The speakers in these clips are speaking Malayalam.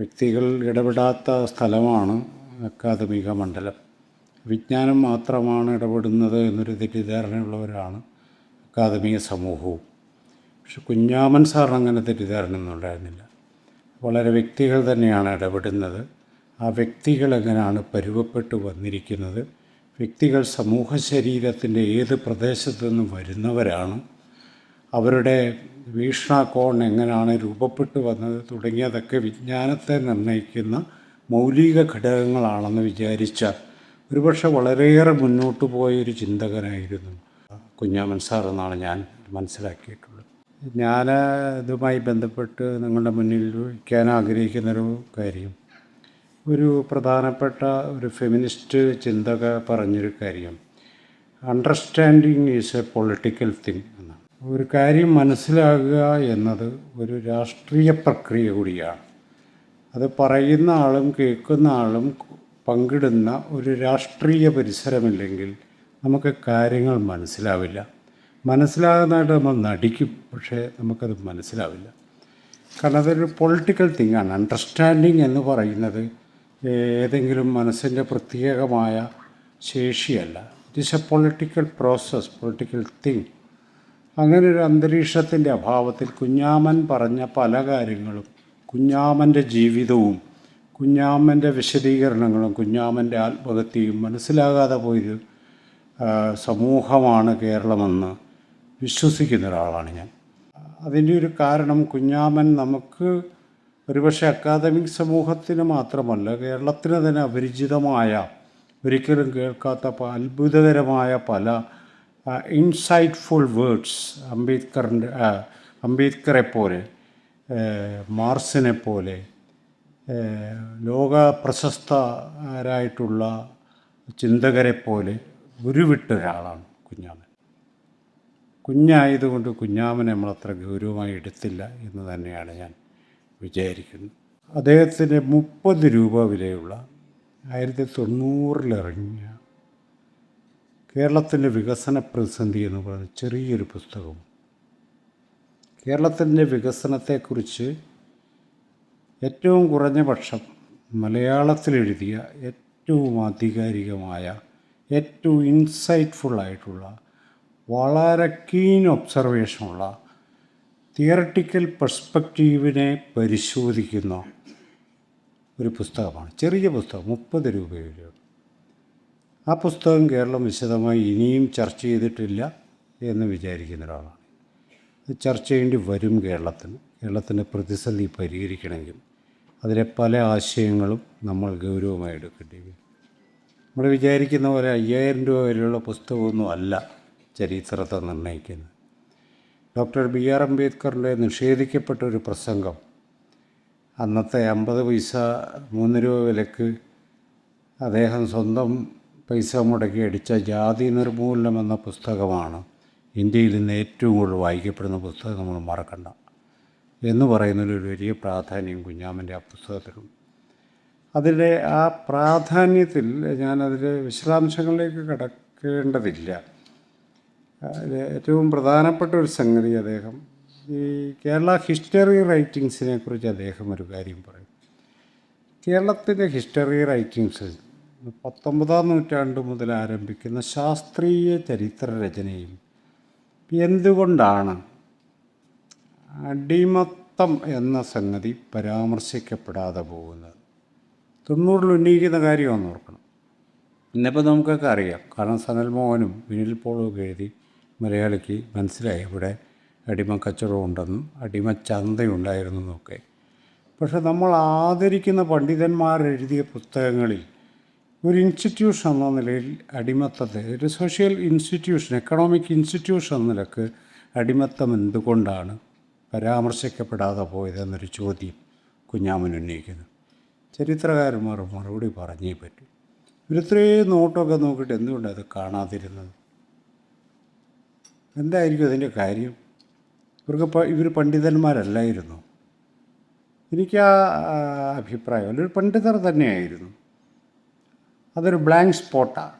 വ്യക്തികൾ ഇടപെടാത്ത സ്ഥലമാണ് അക്കാദമിക മണ്ഡലം. വിജ്ഞാനം മാത്രമാണ് ഇടപെടുന്നത് എന്നൊരു തെറ്റിദ്ധാരണയുള്ളവരാണ് അക്കാദമിക സമൂഹവും. പക്ഷെ കുഞ്ഞാമൻ സാറിന് അങ്ങനെ തെറ്റിദ്ധാരണയൊന്നും ഉണ്ടായിരുന്നില്ല. വളരെ വ്യക്തികൾ തന്നെയാണ് ഇടപെടുന്നത്. ആ വ്യക്തികൾ എങ്ങനെയാണ് പരുവപ്പെട്ട് വന്നിരിക്കുന്നത്? വ്യക്തികൾ സമൂഹ ശരീരത്തിന്റെ ഏത് പ്രദേശത്തു നിന്നും വരുന്നവരാണ്? അവരുടെ വീക്ഷണകോൺ എങ്ങനെയാണ് രൂപപ്പെട്ടു വന്നത് തുടങ്ങിയതൊക്കെ വിജ്ഞാനത്തെ നിർണയിക്കുന്ന മൗലിക ഘടകങ്ങളാണെന്ന് വിചാരിച്ച ഒരുപക്ഷെ വളരെയേറെ മുന്നോട്ട് പോയൊരു ചിന്തകനായിരുന്നു. കുഞ്ഞാമൻ സാർ എന്നാണ് ഞാൻ മനസ്സിലാക്കിയിട്ടുള്ളത്. ഞാൻ ഇതുമായി ബന്ധപ്പെട്ട് നിങ്ങളുടെ മുന്നിൽ വയ്ക്കാൻ ആഗ്രഹിക്കുന്നൊരു കാര്യം ഒരു പ്രധാനപ്പെട്ട ഒരു ഫെമിനിസ്റ്റ് ചിന്തക പറഞ്ഞൊരു കാര്യം. Understanding is a political thing എന്നാണ്. ഒരു കാര്യം മനസ്സിലാകുക എന്നത് ഒരു രാഷ്ട്രീയ പ്രക്രിയ കൂടിയാണ്. അത് പറയുന്ന ആളും കേൾക്കുന്ന ആളും പങ്കിടുന്ന ഒരു രാഷ്ട്രീയ പരിസരമില്ലെങ്കിൽ നമുക്ക് കാര്യങ്ങൾ മനസ്സിലാവില്ല. മനസ്സിലാകുന്നതായിട്ട് നമ്മൾ നടിക്കും പക്ഷേ നമുക്കത് മനസ്സിലാവില്ല. കാരണം അതൊരു പൊളിറ്റിക്കൽ തിങ്ങാണ് അണ്ടർസ്റ്റാൻഡിങ് എന്ന് പറയുന്നത് ഏതെങ്കിലും മനസ്സിന്റെ പ്രത്യേകമായ ശേഷിയല്ല. It is a political process political thing അങ്ങനെ ഒരു അന്തരീക്ഷത്തിന്റെ അഭാവത്തിൽ കുഞ്ഞാമൻ പറഞ്ഞ പല കാര്യങ്ങളും കുഞ്ഞാമന്റെ ജീവിതവും കുഞ്ഞാമന്റെ വിശദീകരണങ്ങളും കുഞ്ഞാമന്റെ ആത്മഹത്യയും മനസ്സിലാകാതെ പോയൊരു ആ, സമൂഹമാണ് കേരളമെന്ന് വിശ്വസിക്കുന്ന ഒരാളാണ് ഞാൻ. അതിന്റെ ഒരു കാരണം കുഞ്ഞാമൻ നമുക്ക് ഒരുപക്ഷെ അക്കാദമിക് സമൂഹത്തിന് മാത്രമല്ല കേരളത്തിന് തന്നെ അപരിചിതമായ ഒരിക്കലും കേൾക്കാത്ത അത്ഭുതകരമായ പല ഇൻസൈറ്റ്ഫുൾ വേർഡ്സ് അംബേദ്കറിന്റെ അംബേദ്കറെ പോലെ മാർസിനെ പോലെ ലോക പ്രശസ്തരായിട്ടുള്ള ചിന്തകരെ പോലെ ഉരുവിട്ട ഒരാളാണ് കുഞ്ഞാമൻ. കുഞ്ഞായതുകൊണ്ട് കുഞ്ഞാമനെ നമ്മൾ അത്ര ഗൗരവമായി എടുത്തില്ല എന്ന് തന്നെയാണ് ഞാൻ വിചാരിക്കുന്നത്. അദ്ദേഹത്തിന്റെ മുപ്പത് രൂപ വിലയുള്ള ആയിരത്തി തൊണ്ണൂറിലിറങ്ങിയ കേരളത്തിന്റെ വികസന പ്രതിസന്ധി എന്ന് പറയുന്ന ചെറിയൊരു പുസ്തകം. കേരളത്തിന്റെ വികസനത്തെക്കുറിച്ച് ഏറ്റവും കുറഞ്ഞ പക്ഷം മലയാളത്തിൽ എഴുതിയ ഏറ്റവും ആധികാരികമായ ഏറ്റവും ഇൻസൈറ്റ്ഫുൾ ആയിട്ടുള്ള വളരെ കീൻ ഒബ്സർവേഷനുള്ള തിയറട്ടിക്കൽ പെർസ്പെക്റ്റീവിനെ പരിശോധിക്കുന്ന ഒരു പുസ്തകമാണ്. ചെറിയ പുസ്തകം മുപ്പത് രൂപയുടെ ആ പുസ്തകം കേരളം വിശദമായി ഇനിയും ചർച്ച ചെയ്തിട്ടില്ല എന്ന് വിചാരിക്കുന്ന ഒരാളാണ്. ചർച്ച ചെയ്യേണ്ടി വരും കേരളത്തിന്. കേരളത്തിന്റെ പ്രതിസന്ധി പരിഹരിക്കണമെങ്കിൽ അതിലെ പല ആശയങ്ങളും നമ്മൾ ഗൗരവമായി എടുക്കേണ്ടി വരും. നമ്മൾ വിചാരിക്കുന്ന പോലെ അയ്യായിരം രൂപ വരെയുള്ള പുസ്തകമൊന്നും അല്ല ചരിത്രത്തെ നിർണയിക്കുന്നത്. ഡോക്ടർ ബി ആർ അംബേദ്കറിന്റെ നിഷേധിക്കപ്പെട്ട ഒരു പ്രസംഗം അന്നത്തെ അമ്പത് പൈസ മൂന്ന് രൂപ വിലക്ക് അദ്ദേഹം സ്വന്തം പൈസ മുടക്കി അടിച്ച ജാതി നിർമൂലനം എന്ന പുസ്തകമാണ് ഇന്ത്യയിൽ ഇന്ന് ഏറ്റവും കൂടുതൽ വായിക്കപ്പെടുന്ന പുസ്തകം നമ്മൾ മറക്കണ്ട എന്ന് പറയുന്നതിലൊരു വലിയ പ്രാധാന്യം കുഞ്ഞാമന്റെ ആ പുസ്തകത്തിലുണ്ട് അതിലെ ആ പ്രാധാന്യത്തിൽ ഞാനതിൽ വിശദാംശങ്ങളിലേക്ക് കടക്കേണ്ടതില്ല. ഏറ്റവും പ്രധാനപ്പെട്ട ഒരു സംഗതി അദ്ദേഹം ഈ കേരള ഹിസ്റ്ററി റൈറ്റിങ്സിനെ കുറിച്ച് അദ്ദേഹം ഒരു കാര്യം പറയും. കേരളത്തിന്റെ ഹിസ്റ്ററി റൈറ്റിങ്സ് പത്തൊമ്പതാം നൂറ്റാണ്ട് മുതൽ ആരംഭിക്കുന്ന ശാസ്ത്രീയ ചരിത്ര രചനയിൽ എന്തുകൊണ്ടാണ് അടിമത്തം എന്ന സംഗതി പരാമർശിക്കപ്പെടാതെ പോകുന്നത്? തൊണ്ണൂറിൽ ഉന്നയിക്കുന്ന കാര്യമാണെന്ന് ഓർക്കണം. ഇന്നിപ്പോൾ നമുക്കൊക്കെ അറിയാം. കാരണം സനൽ മോഹനും വിനിൽ പോളും എഴുതി മലയാളിക്ക് മനസ്സിലായി ഇവിടെ അടിമ കച്ചവടം ഉണ്ടെന്നും അടിമ ചന്തയുണ്ടായിരുന്നു എന്നൊക്കെ. പക്ഷെ നമ്മൾ ആദരിക്കുന്ന പണ്ഡിതന്മാർ എഴുതിയ പുസ്തകങ്ങളിൽ ഒരു ഇൻസ്റ്റിറ്റ്യൂഷൻ എന്ന നിലയിൽ അടിമത്തത്തെ ഒരു സോഷ്യൽ ഇൻസ്റ്റിറ്റ്യൂഷൻ എക്കണോമിക് ഇൻസ്റ്റിറ്റ്യൂഷൻ എന്ന നിലയ്ക്ക് അടിമത്തം എന്തുകൊണ്ടാണ് പരാമർശിക്കപ്പെടാതെ പോയതെന്നൊരു ചോദ്യം കുഞ്ഞാമൻ ഉന്നയിക്കുന്നു. ചരിത്രകാരന്മാർ മറുപടി പറഞ്ഞേ പറ്റൂ. ഇവരിത്രയും നോട്ടൊക്കെ നോക്കിയിട്ട് എന്തുകൊണ്ടാണ് അത് കാണാതിരുന്നത്? എന്തായിരിക്കും അതിന്റെ കാര്യം? ഇവർക്ക് ഇവർ പണ്ഡിതന്മാരല്ലായിരുന്നു? എനിക്ക് ആ അഭിപ്രായം ഒരു പണ്ഡിതർ തന്നെയായിരുന്നു. അതൊരു ബ്ലാങ്ക് സ്പോട്ടാണ്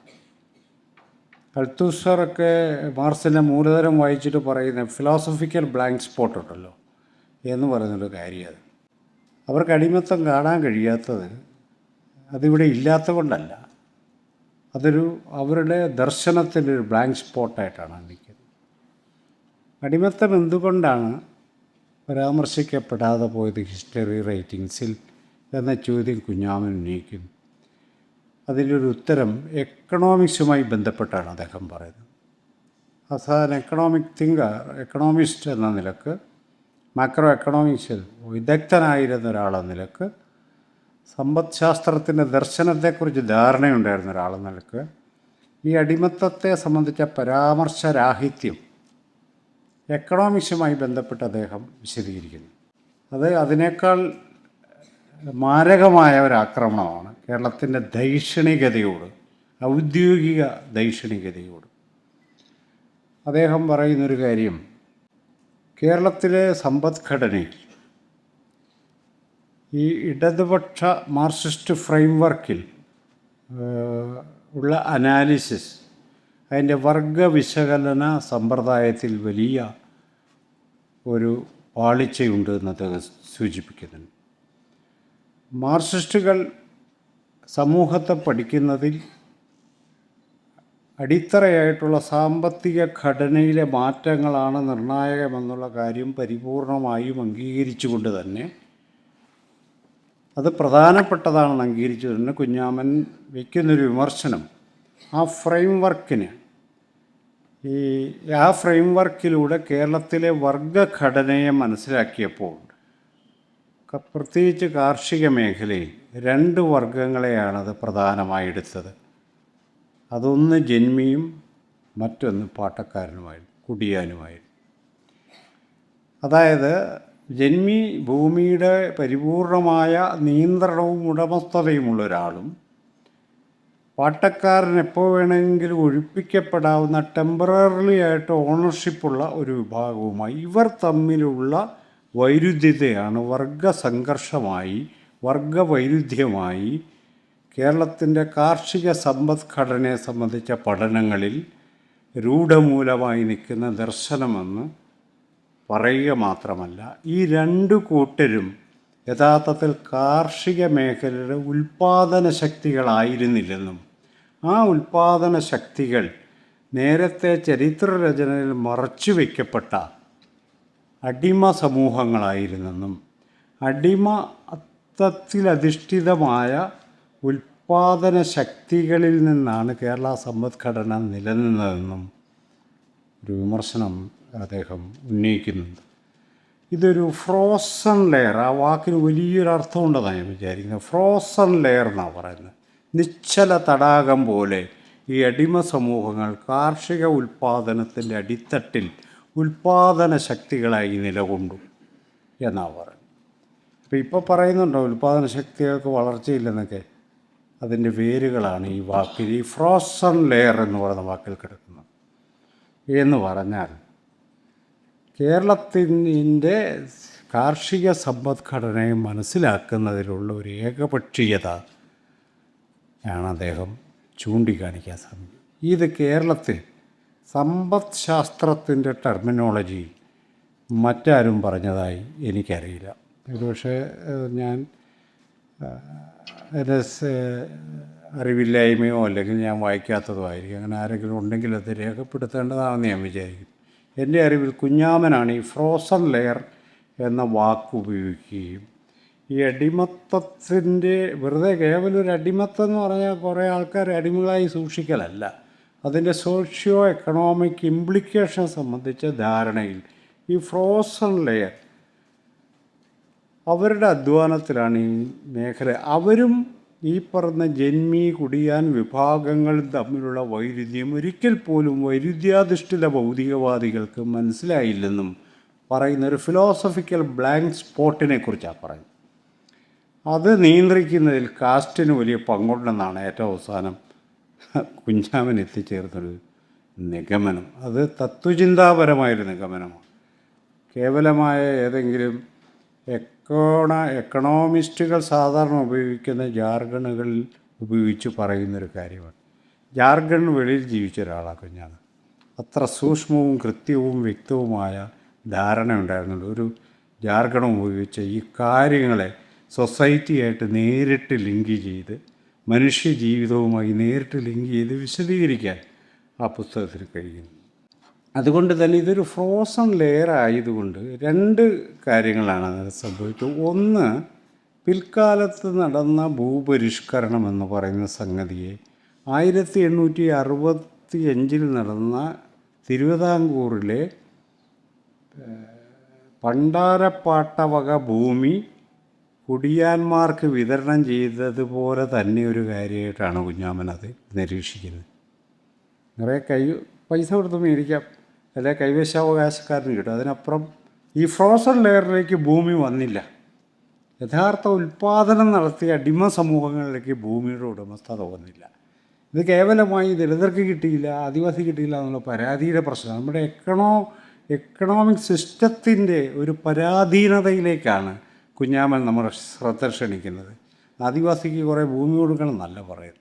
അൽത്തൂസറൊക്കെ മാർസിന്റെ മൂലധനം വായിച്ചിട്ട് പറയുന്ന ഫിലോസഫിക്കൽ ബ്ലാങ്ക് സ്പോട്ട് ഉണ്ടല്ലോ എന്ന് പറയുന്നൊരു കാര്യം അത് അവർക്ക് അടിമത്തം കാണാൻ കഴിയാത്തത് അതിവിടെ ഇല്ലാത്ത കൊണ്ടല്ല അതൊരു അവരുടെ ദർശനത്തിന്റെ ഒരു ബ്ലാങ്ക് സ്പോട്ടായിട്ടാണ് നിൽക്കുന്നത്. അടിമത്തം എന്തുകൊണ്ടാണ് പരാമർശിക്കപ്പെടാതെ പോയത് ഹിസ്റ്ററി റൈറ്റിങ്സിൽ എന്ന ചോദ്യം കുഞ്ഞാമൻ ഉന്നയിക്കുന്നു. അതിലൊരു ഉത്തരം എക്കണോമിക്സുമായി ബന്ധപ്പെട്ടാണ് അദ്ദേഹം പറയുന്നത്. അവസാനം എക്കണോമിക് തിങ്കർ എക്കണോമിസ്റ്റ് എന്ന നിലയ്ക്ക് മാക്രോ എക്കണോമിക്സിൽ വിദഗ്ധനായിരുന്ന ഒരാളെന്ന നിലയ്ക്ക് സമ്പദ്ശാസ്ത്രത്തിന്റെ ദർശനത്തെക്കുറിച്ച് ധാരണയുണ്ടായിരുന്ന ഒരാളെന്ന നിലയ്ക്ക് ഈ അടിമത്തത്തെ സംബന്ധിച്ച പരാമർശരാഹിത്യം എക്കണോമിക്സുമായി ബന്ധപ്പെട്ട് അദ്ദേഹം വിശദീകരിക്കുന്നു. അത് അതിനേക്കാൾ മാരകമായ ഒരു ആക്രമണമാണ് കേരളത്തിന്റെ ദൈക്ഷണികതയോട് ഔദ്യോഗിക ദൈക്ഷണികതയോട്. അദ്ദേഹം പറയുന്നൊരു കാര്യം കേരളത്തിലെ സമ്പദ്ഘടനയിൽ ഈ ഇടതുപക്ഷ മാർക്സിസ്റ്റ് ഫ്രെയിംവർക്കിൽ ഉള്ള അനാലിസിസ് അതിന്റെ വർഗ വിശകലന സമ്പ്രദായത്തിൽ വലിയ ഒരു പാളിച്ചയുണ്ട് എന്ന് അദ്ദേഹം സൂചിപ്പിക്കുന്നുണ്ട്. മാർക്സിസ്റ്റുകൾ സമൂഹത്തെ പഠിക്കുന്നതിൽ അടിത്തറയായിട്ടുള്ള സാമ്പത്തിക ഘടനയിലെ മാറ്റങ്ങളാണ് നിർണായകമെന്നുള്ള കാര്യം പരിപൂർണമായും അംഗീകരിച്ചുകൊണ്ട് തന്നെ അത് പ്രധാനപ്പെട്ടതാണെന്ന് അംഗീകരിച്ചു തന്നെ കുഞ്ഞാമൻ വയ്ക്കുന്നൊരു വിമർശനം. ആ ഫ്രെയിം വർക്കിന് ഈ ആ ഫ്രെയിം വർക്കിലൂടെ കേരളത്തിലെ വർഗഘടനയെ മനസ്സിലാക്കിയപ്പോൾ പ്രത്യേകിച്ച് കാർഷിക മേഖലയിൽ രണ്ട് വർഗങ്ങളെയാണത് പ്രധാനമായി എടുത്തത് അതൊന്ന് ജന്മിയും മറ്റൊന്ന് പാട്ടക്കാരനുമായി കുടിയാനുമായിരുന്നു. അതായത് ജന്മി ഭൂമിയുടെ പരിപൂർണമായ നിയന്ത്രണവും ഉടമസ്ഥതയുമുള്ള ഒരാളും പാട്ടക്കാരൻ എപ്പോൾ വേണമെങ്കിലും ഒഴിപ്പിക്കപ്പെടാവുന്ന ടെമ്പററിലി ആയിട്ട് ഓണർഷിപ്പുള്ള ഒരു വിഭാഗവുമായി ഇവർ തമ്മിലുള്ള വൈരുദ്ധ്യതയാണ് വർഗ സംഘർഷമായി വർഗ വൈരുദ്ധ്യമായി കേരളത്തിന്റെ കാർഷിക സമ്പദ്ഘടനയെ സംബന്ധിച്ച പഠനങ്ങളിൽ രൂഢമൂലമായി നിൽക്കുന്ന ദർശനമെന്ന് പറയുക മാത്രമല്ല ഈ രണ്ട് കൂട്ടരും യഥാർത്ഥത്തിൽ കാർഷിക മേഖലയുടെ ഉൽപ്പാദന ശക്തികളായിരുന്നില്ലെന്നും ആ ഉൽപ്പാദന ശക്തികൾ നേരത്തെ ചരിത്രരചനയിൽ മറച്ചു വയ്ക്കപ്പെട്ട അടിമ സമൂഹങ്ങളായിരുന്നെന്നും അടിമ അടിമത്തത്തിലധിഷ്ഠിതമായ ഉൽപാദന ശക്തികളിൽ നിന്നാണ് കേരള സമ്പദ്ഘടന നിലനിന്നതെന്നും ഒരു വിമർശനം അദ്ദേഹം ഉന്നയിക്കുന്നുണ്ട്. ഇതൊരു ഫ്രോസൺ ലെയർ ആ വാക്കിന് വലിയൊരു അർത്ഥമുണ്ടെന്നാണ് ഞാൻ വിചാരിക്കുന്നത്. ഫ്രോസൺ ലെയർ എന്നാണ് പറയുന്നത്. നിശ്ചല തടാകം പോലെ ഈ അടിമ സമൂഹങ്ങൾ കാർഷിക ഉൽപ്പാദനത്തിന്റെ അടിത്തട്ടിൽ ഉൽപ്പാദന ശക്തികളായി നിലകൊണ്ടു എന്നാണ് പറയുന്നത്. അപ്പോൾ ഇപ്പോൾ പറയുന്നുണ്ടോ ഉൽപ്പാദന ശക്തികൾക്ക് വളർച്ചയില്ലെന്നൊക്കെ? അതിന്റെ വേരുകളാണ് ഈ വാക്കിൽ ഈ ഫ്രോസൺ ലെയർ എന്ന് പറയുന്ന വാക്കിൽ കിടക്കുന്നത്. എന്ന് പറഞ്ഞാൽ കേരളത്തിന്റെ കാർഷിക സമ്പദ്ഘടനയെ മനസ്സിലാക്കുന്നതിലുള്ള ഒരു ഏകപക്ഷീയത ആണ് അദ്ദേഹം ചൂണ്ടിക്കാണിക്കാൻ ശ്രമിക്കുന്നത്. ഇത് കേരളത്തിൽ സമ്പദ് ശാസ്ത്രത്തിന്റെ ടെർമിനോളജി മറ്റാരും പറഞ്ഞതായി എനിക്കറിയില്ല. ഒരുപക്ഷെ ഞാൻ എന്റെ അറിവില്ലായ്മയോ അല്ലെങ്കിൽ ഞാൻ വായിക്കാത്തതോ ആയിരിക്കും. അങ്ങനെ ആരെങ്കിലും ഉണ്ടെങ്കിൽ അത് രേഖപ്പെടുത്തേണ്ടതാണെന്ന് ഞാൻ വിചാരിക്കും എന്റെ അറിവിൽ കുഞ്ഞാമനാണ് ഈ ഫ്രോസൺ ലെയർ എന്ന വാക്ക് ഉപയോഗിക്കുകയും ഈ അടിമത്തത്തിന്റെ വെറുതെ കേവലൊരു അടിമത്തം എന്ന് പറഞ്ഞാൽ കുറേ ആൾക്കാർ അടിമകളായി സൂക്ഷിക്കലല്ല. അതിന്റെ സോഷ്യോ എക്കണോമിക് ഇംപ്ലിക്കേഷൻ സംബന്ധിച്ച ധാരണയിൽ ഈ ഫ്രോസൺ ലെയർ അവരുടെ അധ്വാനത്തിലാണ് ഈ മേഖല. അവരും ഈ പറഞ്ഞ ജന്മി കുടിയാൻ വിഭാഗങ്ങൾ തമ്മിലുള്ള വൈരുദ്ധ്യം ഒരിക്കൽ പോലും വൈരുദ്ധ്യാധിഷ്ഠിത ഭൗതികവാദികൾക്ക് മനസ്സിലായില്ലെന്നും പറയുന്ന ഒരു ഫിലോസഫിക്കൽ ബ്ലാങ്ക് സ്പോട്ടിനെ കുറിച്ചാണ് പറയുന്നത്. അത് നിയന്ത്രിക്കുന്നതിൽ കാസ്റ്റിന് വലിയ പങ്കുണ്ടെന്നാണ് ഏറ്റവും അവസാനം കുഞ്ഞാമൻ എത്തിച്ചേർന്നൊരു നിഗമനം. അത് തത്വചിന്താപരമായൊരു നിഗമനമാണ്. കേവലമായ ഏതെങ്കിലും എക്കോണ എക്കണോമിസ്റ്റുകൾ സാധാരണ ഉപയോഗിക്കുന്ന ജാർഗണുകളിൽ ഉപയോഗിച്ച് പറയുന്നൊരു കാര്യമാണ്. ജാർഗൺ വെളിയിൽ ജീവിച്ച ഒരാളാണ് കുഞ്ഞാണ് അത്ര സൂക്ഷ്മവും കൃത്യവും വ്യക്തവുമായ ധാരണ ഉണ്ടായിരുന്നുള്ളൂ. ഒരു ജാർഗണം ഉപയോഗിച്ച് ഈ കാര്യങ്ങളെ സൊസൈറ്റിയായിട്ട് നേരിട്ട് ലിങ്ക് ചെയ്ത് മനുഷ്യ ജീവിതവുമായി നേരിട്ട് ലിങ്ക് ചെയ്ത് വിശദീകരിക്കാൻ ആ പുസ്തകത്തിന് കഴിയുന്നു. അതുകൊണ്ട് തന്നെ ഇതൊരു ഫ്രോസൺ ലെയർ ആയതുകൊണ്ട് രണ്ട് കാര്യങ്ങളാണ് അതിന് സംഭവിച്ചത്. ഒന്ന് പിൽക്കാലത്ത് നടന്ന ഭൂപരിഷ്കരണം എന്ന് പറയുന്ന സംഗതിയെ ആയിരത്തി എണ്ണൂറ്റി അറുപത്തി അഞ്ചിൽ നടന്ന തിരുവിതാംകൂറിലെ പണ്ടാരപ്പാട്ടവക ഭൂമി കുടിയാന്മാർക്ക് വിതരണം ചെയ്തതുപോലെ തന്നെ ഒരു കാര്യമായിട്ടാണ് അത് നിരീക്ഷിക്കുന്നത്. നിറയെ കൈ പൈസ കൊടുത്ത് മേടിക്കാം. അല്ലെ കൈവശാവകാശക്കാരന് കിട്ടും. അതിനപ്പുറം ഈ ഫ്രോസൺ ലെയറിലേക്ക് ഭൂമി വന്നില്ല. യഥാർത്ഥ ഉൽപ്പാദനം നടത്തിയ അടിമ സമൂഹങ്ങളിലേക്ക് ഭൂമിയുടെ ഉടമസ്ഥത തോന്നില്ല ഇത് കേവലമായി ദളിതർക്ക് കിട്ടിയില്ല ആദിവാസി കിട്ടിയില്ല എന്നുള്ള പരാതിയുടെ പ്രശ്നം. നമ്മുടെ എക്കണോ എക്കണോമിക് സിസ്റ്റത്തിന്റെ ഒരു പരാധീനതയിലേക്കാണ് കുഞ്ഞാമൻ നമ്മുടെ ശ്രദ്ധ ക്ഷണിക്കുന്നത്. ആദിവാസിക്ക് കുറേ ഭൂമി കൊടുക്കണം എന്നല്ല പറയുന്നത്.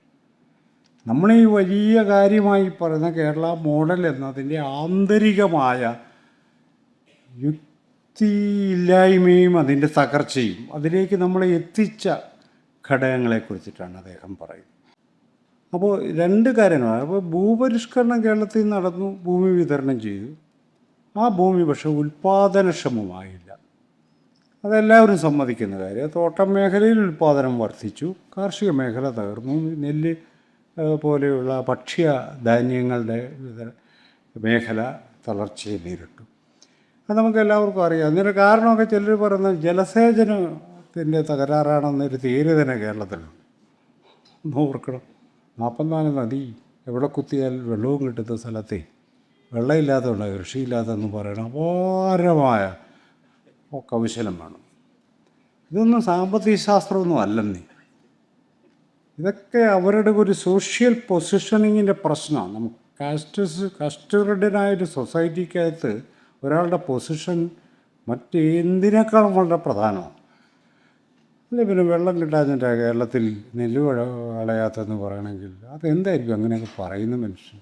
നമ്മൾ ഈ വലിയ കാര്യമായി പറയുന്ന കേരള മോഡൽ എന്നതിന്റെ ആന്തരികമായ യുക്തിയില്ലായ്മയും അതിന്റെ തകർച്ചയും അതിലേക്ക് നമ്മളെ എത്തിച്ച ഘടകങ്ങളെക്കുറിച്ചിട്ടാണ് അദ്ദേഹം പറയുന്നത്. അപ്പോൾ രണ്ട് കാര്യങ്ങളാണ് അപ്പോൾ ഭൂപരിഷ്കരണം കേരളത്തിൽ നടന്നു ഭൂമി വിതരണം ചെയ്തു. ആ ഭൂമി പക്ഷേ ഉൽപ്പാദനക്ഷമമായില്ല അതെല്ലാവരും സമ്മതിക്കുന്ന കാര്യം. തോട്ടം മേഖലയിൽ ഉൽപ്പാദനം വർദ്ധിച്ചു. കാർഷിക മേഖല തകർന്നു. നെല്ല് പോലെയുള്ള ഭക്ഷ്യ ധാന്യങ്ങളുടെ മേഖല തളർച്ചയെ നേരിട്ടു. അത് നമുക്ക് എല്ലാവർക്കും അറിയാം. അതിന്റെ കാരണമൊക്കെ ചിലർ പറയുന്നത് ജലസേചനത്തിന്റെ തകരാറാണെന്നൊരു തീരെ തന്നെ കേരളത്തിലുണ്ട്. ഒന്ന് ഓർക്കണം. നാൽപ്പത്തിനാല് നദി എവിടെ കുത്തിയാൽ വെള്ളവും കിട്ടുന്ന സ്ഥലത്തെ വെള്ളമില്ലാത്തതുണ്ട് കൃഷിയില്ലാത്തതെന്ന് പറയണം. അപാരമായ ഓ കൗശലം വേണം ഇതൊന്നും സാമ്പത്തിക ശാസ്ത്രമൊന്നും അല്ലെന്നേ. ഇതൊക്കെ അവരുടെ ഒരു സോഷ്യൽ പൊസിഷനിങ്ങിന്റെ പ്രശ്നമാണ്. നമുക്ക് കാസ്റ്റസ് കസ്റ്റഡിനായൊരു സൊസൈറ്റിക്കകത്ത് ഒരാളുടെ പൊസിഷൻ മറ്റെന്തിനേക്കാളും വളരെ പ്രധാനമാണ്. അല്ലെ പിന്നെ വെള്ളം കിട്ടാതിന്റെ കേരളത്തിൽ നെല്ല് വിള വിളയാത്തെന്ന് പറയണമെങ്കിൽ അതെന്തായിരിക്കും അങ്ങനെയൊക്കെ പറയുന്ന മനുഷ്യൻ?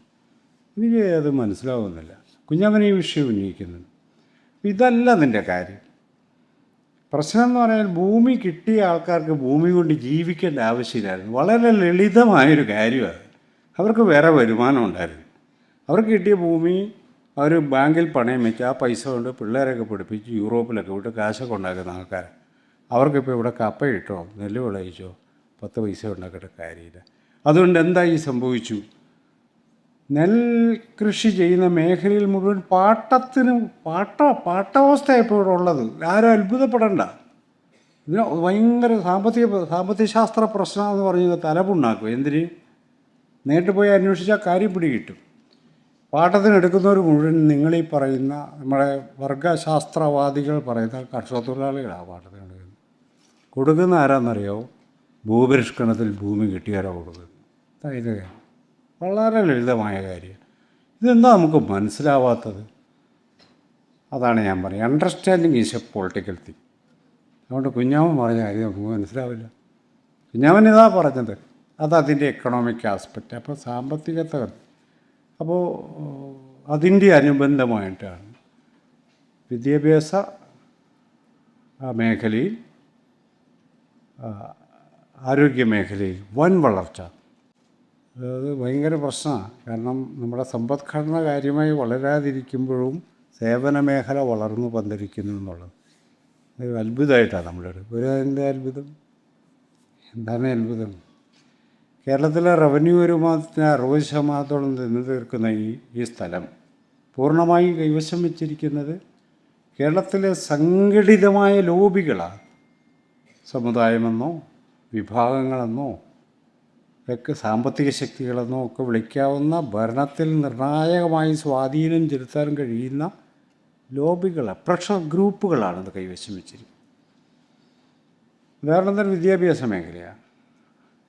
എനിക്ക് അത് മനസ്സിലാവുന്നില്ല. കുഞ്ഞാമൻ ഈ വിഷയം ഉന്നയിക്കുന്നുണ്ട്. ഇതല്ല അതിന്റെ കാര്യം. പ്രശ്നം എന്ന് പറഞ്ഞാൽ ഭൂമി കിട്ടിയ ആൾക്കാർക്ക് ഭൂമി കൊണ്ട് ജീവിക്കേണ്ട ആവശ്യമില്ലായിരുന്നു. വളരെ ലളിതമായൊരു കാര്യമാണ്. അവർക്ക് വേറെ വരുമാനം ഉണ്ടായിരുന്നു. അവർക്ക് കിട്ടിയ ഭൂമി അവർ ബാങ്കിൽ പണയം വെച്ച് ആ പൈസ കൊണ്ട് പിള്ളേരൊക്കെ പഠിപ്പിച്ച് യൂറോപ്പിലൊക്കെ വിട്ട് കാശൊക്കെ ഉണ്ടാക്കുന്ന ആൾക്കാർ അവർക്കിപ്പോൾ ഇവിടെ കപ്പ ഇട്ടോ നെല്ല് വിളയിച്ചോ പത്ത് പൈസ ഉണ്ടാക്കേണ്ട കാര്യമില്ല. അതുകൊണ്ട് എന്തായി സംഭവിച്ചു? നെൽ കൃഷി ചെയ്യുന്ന മേഖലയിൽ മുഴുവൻ പാട്ടത്തിന് പാട്ട പാട്ടവസ്ഥയാണ് ഇവിടെ ഉള്ളത്. ആരും അത്ഭുതപ്പെടേണ്ട. ഇതിന് ഭയങ്കര സാമ്പത്തിക സാമ്പത്തിക ശാസ്ത്ര പ്രശ്നം എന്ന് പറഞ്ഞത് തലപുണ്ണാക്കും. എന്തിന്? നേരിട്ട് പോയി അന്വേഷിച്ചാൽ കാര്യം പിടികിട്ടും. പാട്ടത്തിനെടുക്കുന്നവർ മുഴുവൻ നിങ്ങളീ പറയുന്ന നമ്മുടെ വർഗശാസ്ത്രവാദികൾ പറയുന്ന കർഷക തൊഴിലാളികളാണ് പാട്ടത്തിനെടുക്കുന്നത് കൊടുക്കുന്ന ആരാന്നറിയോ? ഭൂപരിഷ്കരണത്തിൽ ഭൂമി കിട്ടിയാരോ കൊടുക്കുന്നത്. അതായത് വളരെ ലളിതമായ കാര്യം. ഇതെന്താ നമുക്ക് മനസ്സിലാവാത്തത്? അതാണ് ഞാൻ പറയുന്നത്. Understanding is a political thing അതുകൊണ്ട് കുഞ്ഞാമൻ പറഞ്ഞ കാര്യം നമുക്ക് മനസ്സിലാവില്ല. കുഞ്ഞാമൻ ഇതാ പറഞ്ഞത്. അത് അതിന്റെ എക്കണോമിക് ആസ്പെക്റ്റ് അപ്പോൾ സാമ്പത്തിക തകർച്ച. അപ്പോൾ അതിന്റെ അനുബന്ധമായിട്ടാണ് വിദ്യാഭ്യാസ മേഖലയിൽ ആരോഗ്യ മേഖലയിൽ വൻ വളർച്ച. അത് ഭയങ്കര പ്രശ്നമാണ്. കാരണം നമ്മുടെ സമ്പദ്ഘടന കാര്യമായി വളരാതിരിക്കുമ്പോഴും സേവന മേഖല വളർന്നു പന്തലിക്കുന്നു എന്നുള്ളത്. ഒരു അത്ഭുതമായിട്ടാണ് നമ്മുടെ ഒരു അതിന്റെ അത്ഭുതം. എന്താണ് അത്ഭുതം? കേരളത്തിലെ റവന്യൂ വരുമാനത്തിന് അറുപത് ശതമാനത്തോളം നിന്ന് തീർക്കുന്ന ഈ ഈ സ്ഥലം പൂർണമായും കൈവശം വെച്ചിരിക്കുന്നത് കേരളത്തിലെ സംഘടിതമായ ലോബികളാണ്. സമുദായമെന്നോ വിഭാഗങ്ങളെന്നോ ഒക്കെ സാമ്പത്തിക ശക്തികളെന്നോ ഒക്കെ വിളിക്കാവുന്ന ഭരണത്തിൽ നിർണായകമായി സ്വാധീനം ചെലുത്താൻ കഴിയുന്ന ലോബികൾ പ്രഷർ ഗ്രൂപ്പുകളാണ് ഇത് കൈവശം വെച്ചിരിക്കുന്നത്. ഉദാഹരണത്തിന് വിദ്യാഭ്യാസ മേഖലയാണ്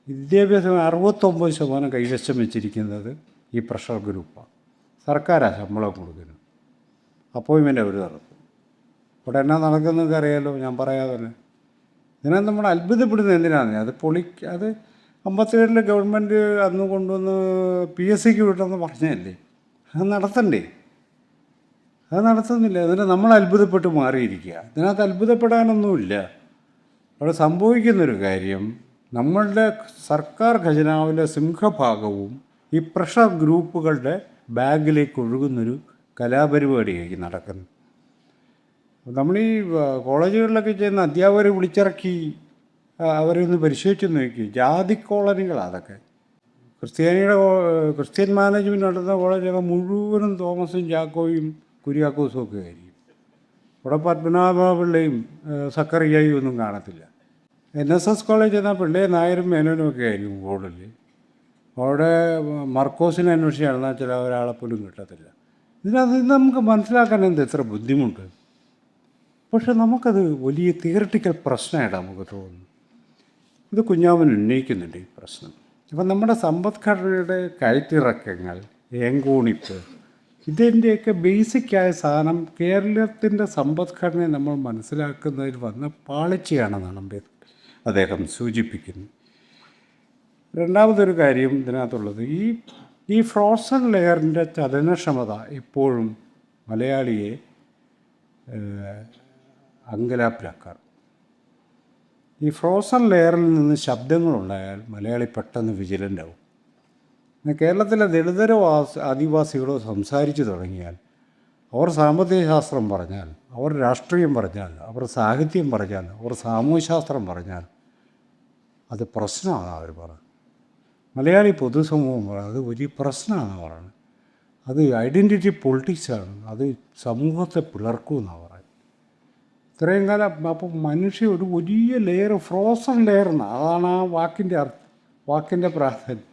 വിദ്യാഭ്യാസം അറുപത്തൊമ്പത് ശതമാനം കൈവശം വെച്ചിരിക്കുന്നത് ഈ പ്രഷർ ഗ്രൂപ്പാണ് സർക്കാരാണ് ശമ്പളം കൊടുക്കുന്നത്. അപ്പോയിൻമെന്റ് അവർ നടത്തും. ഇവിടെ എന്നാ നടക്കുന്നതൊക്കെ അറിയാലോ ഞാൻ പറയാതെ തന്നെ. ഇതിനെ നമ്മൾ അത്ഭുതപ്പെടുന്നത് എന്തിനാണ് അത് പൊളി അത് അമ്പത്തിയേഴിൽ ഗവൺമെന്റ് അന്ന് കൊണ്ടുവന്ന് പി എസ് സിക്ക് വിട്ടെന്ന് പറഞ്ഞതല്ലേ? അത് നടത്തണ്ടേ? അത് നടത്തുന്നില്ല. അതിന് നമ്മൾ അത്ഭുതപ്പെട്ട് മാറിയിരിക്കുക. ഇതിനകത്ത് അത്ഭുതപ്പെടാനൊന്നുമില്ല. അവിടെ സംഭവിക്കുന്നൊരു കാര്യം നമ്മളുടെ സർക്കാർ ഖജനാവിലെ സിംഹഭാഗവും ഈ പ്രഷർ ഗ്രൂപ്പുകളുടെ ബാഗിലേക്ക് ഒഴുകുന്നൊരു കലാപരിപാടിയായി നടക്കുന്നത് നമ്മൾ ഈ കോളേജുകളിലൊക്കെ ചെയ്യുന്ന അധ്യാപകരെ വിളിച്ചിറക്കി ആ, അവരെ പരിശോധിച്ച് നോക്കി. ജാതി കോളനികളാണ് അതൊക്കെ. ക്രിസ്ത്യാനിയുടെ ക്രിസ്ത്യൻ മാനേജ്മെന്റ് നടത്തുന്ന കോളേജൊക്കെ മുഴുവനും തോമസും ചാക്കോയും കുര്യാക്കോസും ഒക്കെ ആയിരിക്കും. ഇവിടെ പത്മനാഭപിള്ളയും സക്കറിയായും ഒന്നും കാണത്തില്ല. എൻ എസ് എസ് കോളേജ് എന്നാൽ പിള്ളയും നായരും മേനോനും ഒക്കെ ആയിരിക്കും കൂടുതൽ അവിടെ മർക്കോസിനെ നടന്നാൽ ചില ഒരാളെ പോലും കിട്ടത്തില്ല. ഇതിനകത്ത് ഇത് നമുക്ക് മനസ്സിലാക്കാൻ എന്ത് എത്ര ബുദ്ധിമുട്ട്? പക്ഷെ നമുക്കത് വലിയ തിയറട്ടിക്കൽ പ്രശ്നമായിട്ട് നമുക്ക് തോന്നുന്നു ഇത് കുഞ്ഞാവൻ ഉന്നയിക്കുന്നുണ്ട് ഈ പ്രശ്നം? അപ്പം നമ്മുടെ സമ്പദ്ഘടനയുടെ കയറ്റിറക്കങ്ങൾ ഏങ്കൂണിപ്പ് ഇതിന്റെയൊക്കെ ബേസിക്കായ സാധനം കേരളത്തിന്റെ സമ്പദ്ഘടനയെ നമ്മൾ മനസ്സിലാക്കുന്നതിൽ വന്ന പാളിച്ചയാണെന്നാണ് അംബേദ്കർ അദ്ദേഹം സൂചിപ്പിക്കുന്നത്. രണ്ടാമതൊരു കാര്യം ഇതിനകത്തുള്ളത്. ഈ ഈ ഫ്രോസൺ ലെയറിന്റെ ചലനക്ഷമത ഇപ്പോഴും മലയാളിയെ അങ്കലാപ്പിലാക്കാറ് ഈ ഫ്രോസൺ ലെയറിൽ നിന്ന് ശബ്ദങ്ങളുണ്ടായാൽ മലയാളി പെട്ടെന്ന് വിജിലന്റ് ആവും കേരളത്തിലെ ദളിതരോ ആദിവാസികളോ സംസാരിച്ചു തുടങ്ങിയാൽ അവർ സാമ്പത്തിക ശാസ്ത്രം പറഞ്ഞാൽ അവർ രാഷ്ട്രീയം പറഞ്ഞാൽ അവർ സാഹിത്യം പറഞ്ഞാൽ അവർ സാമൂഹ്യശാസ്ത്രം പറഞ്ഞാൽ അത് പ്രശ്നമാണ് അവർ പറയുന്നത് മലയാളി പൊതുസമൂഹം പറയുന്നത് അത് വലിയ പ്രശ്നമാണ് പറയുന്നത് അത് ഐഡന്റിറ്റി പൊളിറ്റിക്സാണ്. അത് സമൂഹത്തെ പിളർക്കുമെന്നാണ് ഇത്രയും കാലം അപ്പം മനുഷ്യ ഒരു വലിയ ലെയർ ഫ്രോസൺ ലെയർന്ന് അതാണ് ആ വാക്കിന്റെ അർത്ഥം വാക്കിന്റെ പ്രാധാന്യം.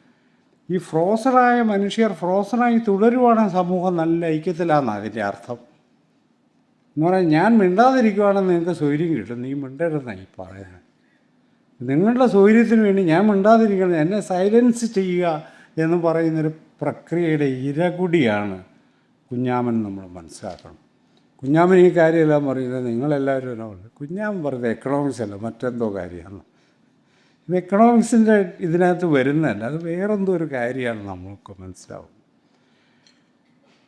ഈ ഫ്രോസണായ മനുഷ്യർ ഫ്രോസണായി തുടരുവാണെങ്കിൽ സമൂഹം നല്ല ഐക്യത്തിലാണ് അതിന്റെ അർത്ഥം. എന്ന് പറഞ്ഞാൽ ഞാൻ മിണ്ടാതിരിക്കുവാണെന്ന് നിങ്ങൾക്ക് സൗകര്യം കിട്ടും നീ മിണ്ടരുതെന്നാണ് ഈ പറയുന്നത്. നിങ്ങളുടെ സൗകര്യത്തിന് വേണ്ടി ഞാൻ മിണ്ടാതിരിക്കണം എന്നെ സൈലൻസ് ചെയ്യുക എന്ന് പറയുന്നൊരു പ്രക്രിയയുടെ ഇരകുടിയാണ് കുഞ്ഞാമൻ നമ്മൾ മനസ്സിലാക്കണം. കുഞ്ഞാമൻ ഈ കാര്യമെല്ലാം പറയുന്നത് നിങ്ങളെല്ലാവരും എന്നാ പറയുന്നത്? കുഞ്ഞാമൻ പറയുന്നത് എക്കണോമിക്സ് അല്ല മറ്റെന്തോ കാര്യമാണ്. ഇത് എക്കണോമിക്സിന്റെ ഇതിനകത്ത് വരുന്നതല്ല അത് വേറെന്തോ ഒരു കാര്യമാണ് നമ്മൾക്ക് മനസ്സിലാവും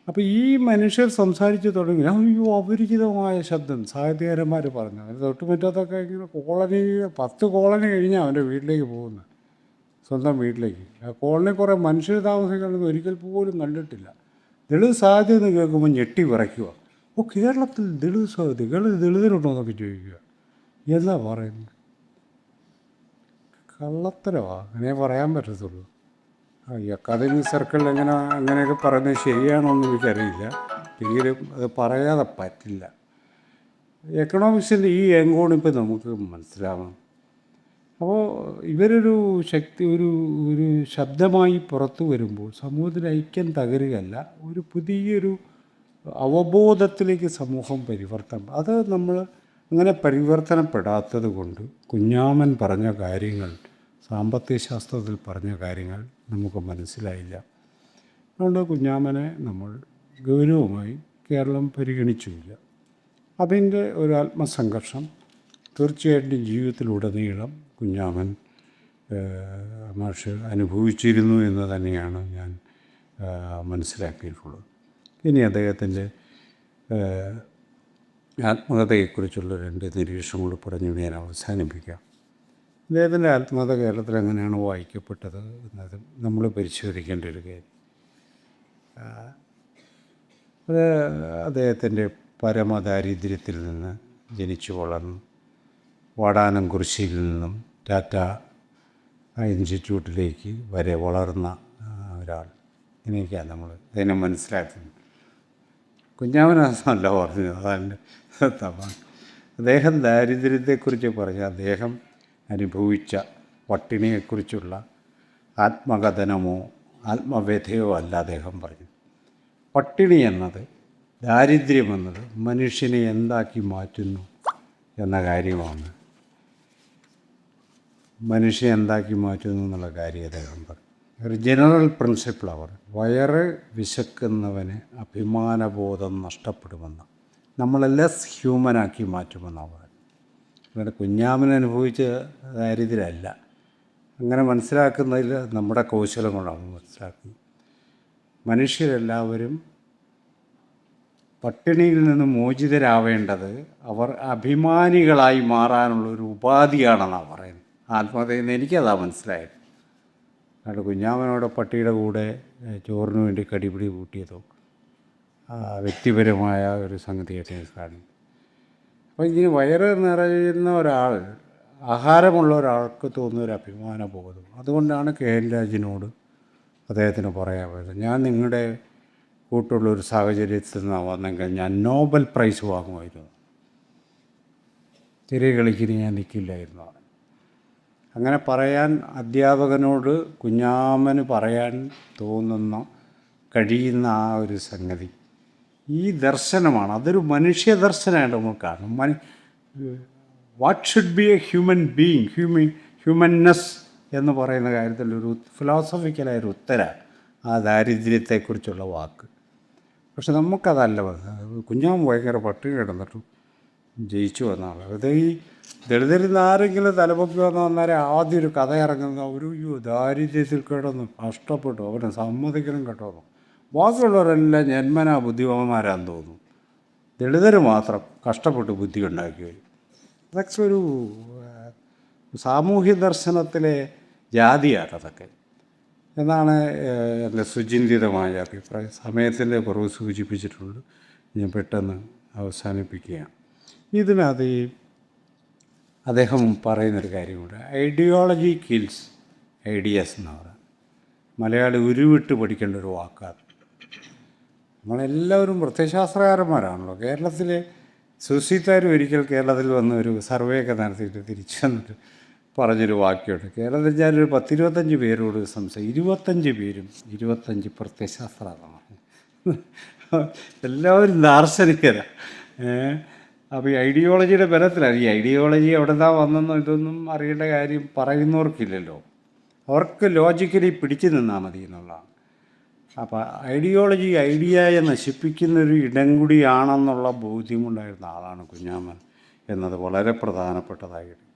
അപ്പോൾ ഈ മനുഷ്യർ സംസാരിച്ച് തുടങ്ങി അയ്യോ അപരിചിതമായ ശബ്ദം. സാഹിത്യകാരന്മാർ പറഞ്ഞു അതിന് തൊട്ടുമുറ്റത്തൊക്കെ ഇങ്ങനെ കോളനി പത്ത് കോളനി കഴിഞ്ഞാൽ അവന്റെ വീട്ടിലേക്ക് പോകുന്നത്. സ്വന്തം വീട്ടിലേക്ക്. ആ കോളനി കുറേ മനുഷ്യർ താമസിക്കുന്നത് ഒരിക്കൽ പോലും കണ്ടിട്ടില്ല. ദളിത് സാധ്യത കേൾക്കുമ്പോൾ ഞെട്ടി വിറയ്ക്കുക. ഓ കേരളത്തിൽ ദളിത് കേരളത്തിൽ ദളിതരുണ്ടോ എന്നൊക്കെ ചോദിക്കുക. എന്താ പറയുന്നത്? കള്ളത്തരവാ. അങ്ങനെ പറയാൻ പറ്റത്തുള്ളൂ. ഈ അക്കാദമിക് സർക്കിളിൽ എങ്ങനെ അങ്ങനെയൊക്കെ പറയുന്നത് ശരിയാണോന്ന് എനിക്കറിയില്ല എങ്കിലും അത് പറയാതെ പറ്റില്ല. എക്കണോമിക്സിന്റെ ഈ എങ്കോണിപ്പോൾ നമുക്ക് മനസ്സിലാവണം. അപ്പോൾ ഇവരൊരു ശക്തി ഒരു ഒരു ശബ്ദമായി പുറത്തു വരുമ്പോൾ സമൂഹത്തിന് ഐക്യം തകരുകയല്ല ഒരു പുതിയൊരു അവബോധത്തിലേക്ക് സമൂഹം പരിവർത്തനം. അത് നമ്മൾ അങ്ങനെ പരിവർത്തനപ്പെടാത്തത് കൊണ്ട് കുഞ്ഞാമൻ പറഞ്ഞ കാര്യങ്ങൾ സാമ്പത്തിക ശാസ്ത്രത്തിൽ പറഞ്ഞ കാര്യങ്ങൾ നമുക്ക് മനസ്സിലായില്ല. അതുകൊണ്ട് കുഞ്ഞാമനെ നമ്മൾ ഗൗരവമായി കേരളം പരിഗണിച്ചുമില്ല. അതിന്റെ ഒരു ആത്മസംഘർഷം തീർച്ചയായിട്ടും ജീവിതത്തിലുടനീളം കുഞ്ഞാമൻ മാഷ് അനുഭവിച്ചിരുന്നു എന്ന് തന്നെയാണ് ഞാൻ മനസ്സിലാക്കിയിട്ടുള്ളത്. ഇനി അദ്ദേഹത്തിന്റെ ആത്മകഥയെക്കുറിച്ചുള്ള രണ്ട് നിരീക്ഷണം കൂടി പറഞ്ഞു ഞാൻ അവസാനിപ്പിക്കാം. അദ്ദേഹത്തിന്റെ ആത്മകഥ കേരളത്തിൽ എങ്ങനെയാണ് വായിക്കപ്പെട്ടത് എന്നത് നമ്മൾ പരിശോധിക്കേണ്ട ഒരു കാര്യം. അത് അദ്ദേഹത്തിന്റെ പരമദാരിദ്ര്യത്തിൽ നിന്ന് ജനിച്ചു വളർന്നു വാടാനം കുറിശ്ശിയിൽ നിന്നും ടാറ്റ ഇൻസ്റ്റിറ്റ്യൂട്ടിലേക്ക് വരെ വളർന്ന ഒരാൾ. ഇങ്ങനെയൊക്കെയാണ് നമ്മൾ അതിനെ മനസ്സിലാക്കുന്നത്. കുഞ്ഞാമനല്ല പറഞ്ഞത്. അതാണ് തമാ അദ്ദേഹം ദാരിദ്ര്യത്തെക്കുറിച്ച് പറഞ്ഞ അദ്ദേഹം അനുഭവിച്ച പട്ടിണിയെക്കുറിച്ചുള്ള ആത്മകഥനമോ ആത്മവ്യഥയോ അല്ല അദ്ദേഹം പറഞ്ഞു പട്ടിണി എന്നത് ദാരിദ്ര്യം എന്നത് മനുഷ്യനെ എന്താക്കി മാറ്റുന്നു എന്ന കാര്യമാണ്. മനുഷ്യനെ എന്താക്കി മാറ്റുന്നു എന്നുള്ള കാര്യം അദ്ദേഹം പറഞ്ഞു. ഒരു ജനറൽ പ്രിൻസിപ്പിളാണ് പറയുന്നത് വയറ് വിശക്കുന്നവന് അഭിമാനബോധം നഷ്ടപ്പെടുമെന്ന്. നമ്മളെ ലെസ് ഹ്യൂമനാക്കി മാറ്റുമെന്നാണ് പറയുന്നത്. അങ്ങനെ കുഞ്ഞാമൻ അനുഭവിച്ച ദാരിദ്ര്യമല്ല. അങ്ങനെ മനസ്സിലാക്കുന്നതിൽ നമ്മുടെ കൗശലം കൊണ്ടാണ് മനസ്സിലാക്കുന്നത്. മനുഷ്യരെല്ലാവരും പട്ടിണിയിൽ നിന്ന് മോചിതരാവേണ്ടത് അവർ അഭിമാനികളായി മാറാനുള്ള ഒരു ഉപാധിയാണെന്നാണ് പറയുന്നത്. ആത്മഹത്യയിൽ നിന്ന് എനിക്കതാ മനസ്സിലായത്. അതുകൊണ്ട് കുഞ്ഞാമനോടെ പട്ടിയുടെ കൂടെ ചോറിന് വേണ്ടി കടിപിടി കൂട്ടിയതോ വ്യക്തിപരമായ ഒരു സംഗതിയായിട്ട് ഞാൻ കാണുന്നു അപ്പോൾ ഇങ്ങനെ വയറ് നിറയുന്ന ഒരാൾ ആഹാരമുള്ള ഒരാൾക്ക് തോന്നുന്ന ഒരു അഭിമാന ബോധം അതുകൊണ്ടാണ് കെ എൻ രാജിനോട് അദ്ദേഹത്തിന് പറയാൻ പറ്റുന്നത് ഞാൻ നിങ്ങളുടെ കൂട്ടുള്ള ഒരു സാഹചര്യത്തിൽ നിന്നാണ് വന്നെങ്കിൽ ഞാൻ നോബൽ പ്രൈസ് വാങ്ങുമായിരുന്നു. തിരികെ കളിക്കുന്ന ഞാൻ നിൽക്കില്ലായിരുന്നു. അങ്ങനെ പറയാൻ അധ്യാപകനോട് കുഞ്ഞാമന് പറയാൻ തോന്നുന്ന കഴിയുന്ന ആ ഒരു സംഗതി. ഈ ദർശനമാണ്. അതൊരു മനുഷ്യ ദർശനമായിട്ട് നമ്മൾ കാണും. Manu what should be a human being human humanness എന്ന് പറയുന്ന കാര്യത്തിൽ ഒരു ഫിലോസഫിക്കലായ ഒരു ഉത്തര ആ ദാരിദ്ര്യത്തെക്കുറിച്ചുള്ള വാക്ക്. പക്ഷെ നമുക്കതല്ല കുഞ്ഞാൻ ഭയങ്കര പട്ടിണി കിടന്നിട്ടും ജയിച്ചു വന്ന ആളാണ് ഈ ദളിതരിൽ നിന്ന് ആരെങ്കിലും തലപൊക്കി വന്നു വന്നാൽ ആദ്യം ഒരു കഥ ഇറങ്ങുന്ന ഒരു അയ്യോ ദാരിദ്ര്യത്തിൽ കിടന്നു കഷ്ടപ്പെട്ടു അവനെ സമ്മതിക്കണം കേട്ടോ ബാക്കിയുള്ളവരെല്ലാം ജന്മനാ ബുദ്ധിമാന്മാരാന്ന് തോന്നുന്നു. ദളിതർ മാത്രം കഷ്ടപ്പെട്ട് ബുദ്ധി ഉണ്ടാക്കി അതൊക്കെ ഒരു സാമൂഹ്യ ദർശനത്തിലെ ജാതിയാണ് അതൊക്കെ. എന്നാണ് എന്റെ സുചിന്തിതമായ അഭിപ്രായം. സമയത്തിന്റെ കുറവ് സൂചിപ്പിച്ചിട്ടുണ്ട്. ഞാൻ പെട്ടെന്ന് അവസാനിപ്പിക്കുകയാണ്. ഇതിനകത്ത് ഈ അദ്ദേഹം പറയുന്നൊരു കാര്യമുണ്ട്. ഐഡിയോളജി കിൽസ് ഐഡിയാസ് എന്ന് പറയുന്നത്. മലയാളി ഉരുവിട്ട് പഠിക്കേണ്ട ഒരു വാക്കാണ്. നമ്മളെല്ലാവരും പ്രത്യശാസ്ത്രകാരന്മാരാണല്ലോ കേരളത്തിൽ സുശീത്താരും ഒരിക്കൽ കേരളത്തിൽ വന്ന ഒരു സർവേ ഒക്കെ നടത്തിയിട്ട് തിരിച്ചു വന്നിട്ട് പറഞ്ഞൊരു വാക്യമുണ്ട്. കേരളത്തിൽ ഞാനൊരു പത്തിരുപത്തഞ്ച് പേരോട് സംസാരിച്ചു ഇരുപത്തഞ്ച് പേരും ഇരുപത്തഞ്ച് പ്രത്യയശാസ്ത്രമാണ് എല്ലാവരും ദാർശനികരാണ് അപ്പോൾ ഈ ഐഡിയോളജിയുടെ ബലത്തിലാണ് ഈ ഐഡിയോളജി എവിടെ നിന്നാ വന്നെന്നോ ഇതൊന്നും അറിയേണ്ട കാര്യം പറയുന്നവർക്കില്ലല്ലോ. അവർക്ക് ലോജിക്കലി പിടിച്ചു നിന്നാൽ മതി എന്നുള്ളതാണ്. അപ്പോൾ ഐഡിയോളജി ഐഡിയയെ നശിപ്പിക്കുന്നൊരു ഇടം കൂടിയാണെന്നുള്ള ബോധ്യമുണ്ടായിരുന്ന ആളാണ് കുഞ്ഞാമൻ എന്നത് വളരെ പ്രധാനപ്പെട്ടതായിട്ട്.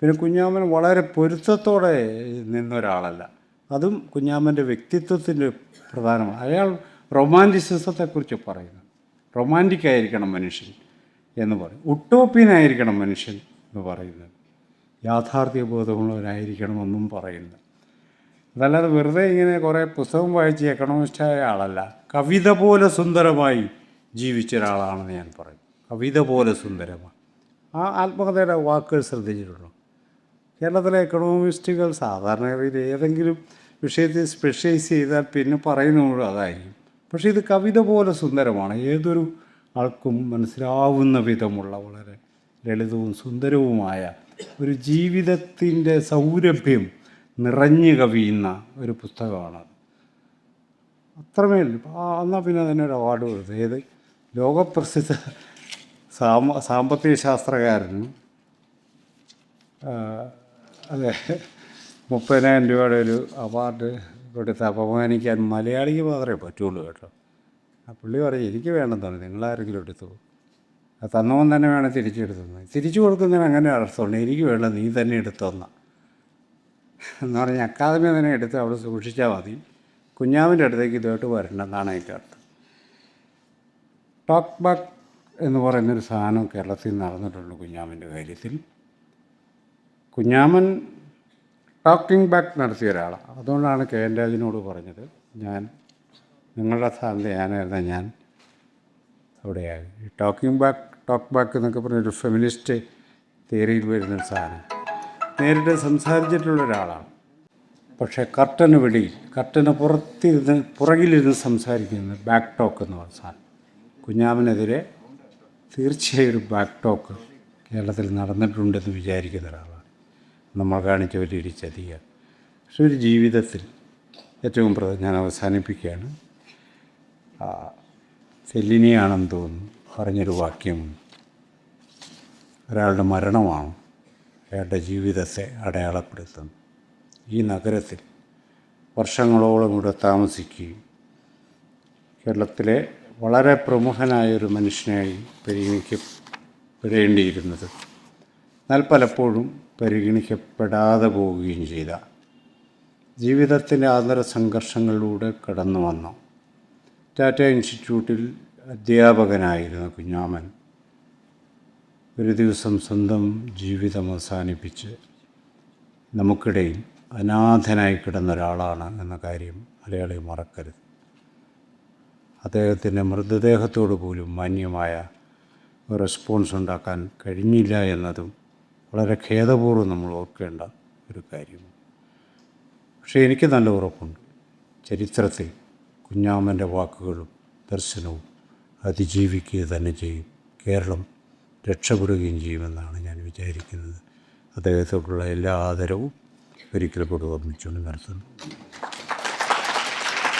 പിന്നെ കുഞ്ഞാമൻ വളരെ പൊരുത്തത്തോടെ നിന്നൊരാളല്ല. അതും കുഞ്ഞാമന്റെ വ്യക്തിത്വത്തിന്റെ പ്രധാനമാണ്. അയാൾ റൊമാന്റിസിസത്തെക്കുറിച്ച് പറയുന്നു. റൊമാന്റിക് ആയിരിക്കണം മനുഷ്യൻ. എന്ന് പറയും. ഉട്ടോപ്യനായിരിക്കണം മനുഷ്യൻ എന്ന് പറയുന്നത്. യാഥാർത്ഥ്യബോധമുള്ളവരായിരിക്കണമെന്നും പറയുന്നു അതല്ലാതെ വെറുതെ ഇങ്ങനെ കുറേ പുസ്തകം വായിച്ച് എക്കണോമിസ്റ്റായ ആളല്ല. കവിത പോലെ സുന്ദരമായി ജീവിച്ച ഒരാളാണെന്ന് ഞാൻ പറയും. കവിത പോലെ സുന്ദരമാണ് ആ ആത്മകഥയുടെ വാക്കുകൾ ശ്രദ്ധിച്ചിട്ടുണ്ടോ? കേരളത്തിലെ എക്കണോമിസ്റ്റുകൾ സാധാരണഗതിയിൽ ഏതെങ്കിലും വിഷയത്തിൽ സ്പെഷ്യലൈസ് ചെയ്താൽ പിന്നെ പറയുന്നത് അതായിരിക്കും. പക്ഷേ ഇത് കവിത പോലെ സുന്ദരമാണ്. ഏതൊരു ആൾക്കും മനസ്സിലാവുന്ന വിധമുള്ള വളരെ ലളിതവും സുന്ദരവുമായ ഒരു ജീവിതത്തിന്റെ സൗരഭ്യം നിറഞ്ഞു കവിയുന്ന ഒരു പുസ്തകമാണ്. അത്രമേൽ എന്നാൽ പിന്നെ തന്നെ ഒരു അവാർഡ് കൊടുത്തു. ഏത്? ലോകപ്രസിദ്ധ സാമ സാമ്പത്തിക ശാസ്ത്രകാരനും അതെ. മുപ്പതിനായിരം രൂപയുടെ ഒരു അവാർഡ് കൊടുത്ത് അപമാനിക്കാൻ മലയാളിക്ക് മാത്രമേ പറ്റുള്ളൂ കേട്ടോ. ആ പുള്ളി പറയും എനിക്ക് വേണമെന്നാണ് നിങ്ങളാരെങ്കിലും എടുത്തു. ആ തന്നവൻ തന്നെ വേണം തിരിച്ചെടുത്തത് തിരിച്ചു കൊടുക്കുന്നതിന് അങ്ങനെ അർത്ഥമുണ്ട് എനിക്ക് വേണ്ട നീ തന്നെ എടുത്തോന്ന. എന്ന് പറഞ്ഞ് അക്കാദമി തന്നെ എടുത്ത് അവിടെ സൂക്ഷിച്ചാൽ മതി. കുഞ്ഞാവിന്റെ അടുത്തേക്ക് ഇതുമായിട്ട് വരണ്ടെന്നാണ് അതിന്റെ അർത്ഥം. ടോക്ക് ബാക്ക് എന്ന് പറയുന്നൊരു സാധനം കേരളത്തിൽ നടന്നിട്ടുണ്ട് കുഞ്ഞാമന്റെ കാര്യത്തിൽ. കുഞ്ഞാമൻ ടോക്കിംഗ് ബാക്ക് നടത്തിയ ഒരാളാണ്. അതുകൊണ്ടാണ് കെ എൻ രാജിനോട് പറഞ്ഞത്. ഞാൻ നിങ്ങളുടെ സ്ഥാനത്ത് ഞാനായിരുന്ന ഞാൻ അവിടെയായി ടോക്കിംഗ് ബാക്ക് ടോക്ക് ബാക്ക് എന്നൊക്കെ പറഞ്ഞൊരു ഫെമിനിസ്റ്റ് തിയറിയിൽ വരുന്ന സാധനം നേരിട്ട് സംസാരിച്ചിട്ടുള്ള ഒരാളാണ്. പക്ഷേ കർട്ടന് വെളിയിൽ കർട്ടന് പുറത്തിരുന്ന് പുറകിലിരുന്ന് സംസാരിക്കുന്നത് ബാക്ക് ടോക്ക് എന്ന് പറഞ്ഞ സാധനം കുഞ്ഞാമനെതിരെ തീർച്ചയായും ഒരു ബാക്ക് ടോക്ക് കേരളത്തിൽ നടന്നിട്ടുണ്ടെന്ന് വിചാരിക്കുന്ന ഒരാളാണ്. നമ്മൾ കാണിച്ച വലിയൊരു ചതിയാണ് പക്ഷെ ഒരു ജീവിതത്തിൽ ഏറ്റവും പ്രധാനം ഞാൻ അവസാനിപ്പിക്കുകയാണ്. ഫെല്ലിനിയാണെന്ന് തോന്നുന്നു. പറഞ്ഞൊരു വാക്യം ഒരാളുടെ മരണമാണ് അയാളുടെ ജീവിതത്തെ അടയാളപ്പെടുത്തുന്നത്. ഈ നഗരത്തിൽ വർഷങ്ങളോളം ഇവിടെ താമസിക്കുകയും കേരളത്തിലെ വളരെ പ്രമുഖനായ ഒരു മനുഷ്യനായി പരിഗണിക്കപ്പെടേണ്ടിയിരുന്നത് എന്നാൽ പലപ്പോഴും പരിഗണിക്കപ്പെടാതെ പോവുകയും ചെയ്ത. ജീവിതത്തിന്റെ ആന്തര സംഘർഷങ്ങളിലൂടെ കടന്നു വന്നു ടാറ്റ ഇൻസ്റ്റിറ്റ്യൂട്ടിൽ അധ്യാപകനായിരുന്ന കുഞ്ഞാമൻ ഒരു ദിവസം സ്വന്തം ജീവിതം അവസാനിപ്പിച്ച് നമുക്കിടയിൽ അനാഥനായി കിടന്ന ഒരാളാണ് എന്ന കാര്യം മലയാളി മറക്കരുത്. അദ്ദേഹത്തിന്റെ മൃതദേഹത്തോട് പോലും മാന്യമായ റെസ്പോൺസ് ഉണ്ടാക്കാൻ കഴിഞ്ഞില്ല എന്നതും വളരെ ഖേദപൂർവം നമ്മൾ ഓർക്കേണ്ട ഒരു കാര്യമാണ്. പക്ഷേ എനിക്ക് നല്ല ഉറപ്പുണ്ട്. ചരിത്രത്തിൽ കുഞ്ഞാമന്റെ വാക്കുകളും ദർശനവും അതിജീവിക്കുക തന്നെ ചെയ്യും. കേരളം രക്ഷപ്പെടുകയും ചെയ്യുമെന്നാണ് ഞാൻ വിചാരിക്കുന്നത്. അദ്ദേഹത്തോടുള്ള എല്ലാ ആദരവും ഒരിക്കൽ കൂടെ ഓർമ്മിച്ചുകൊണ്ട് നിർത്തുന്നു.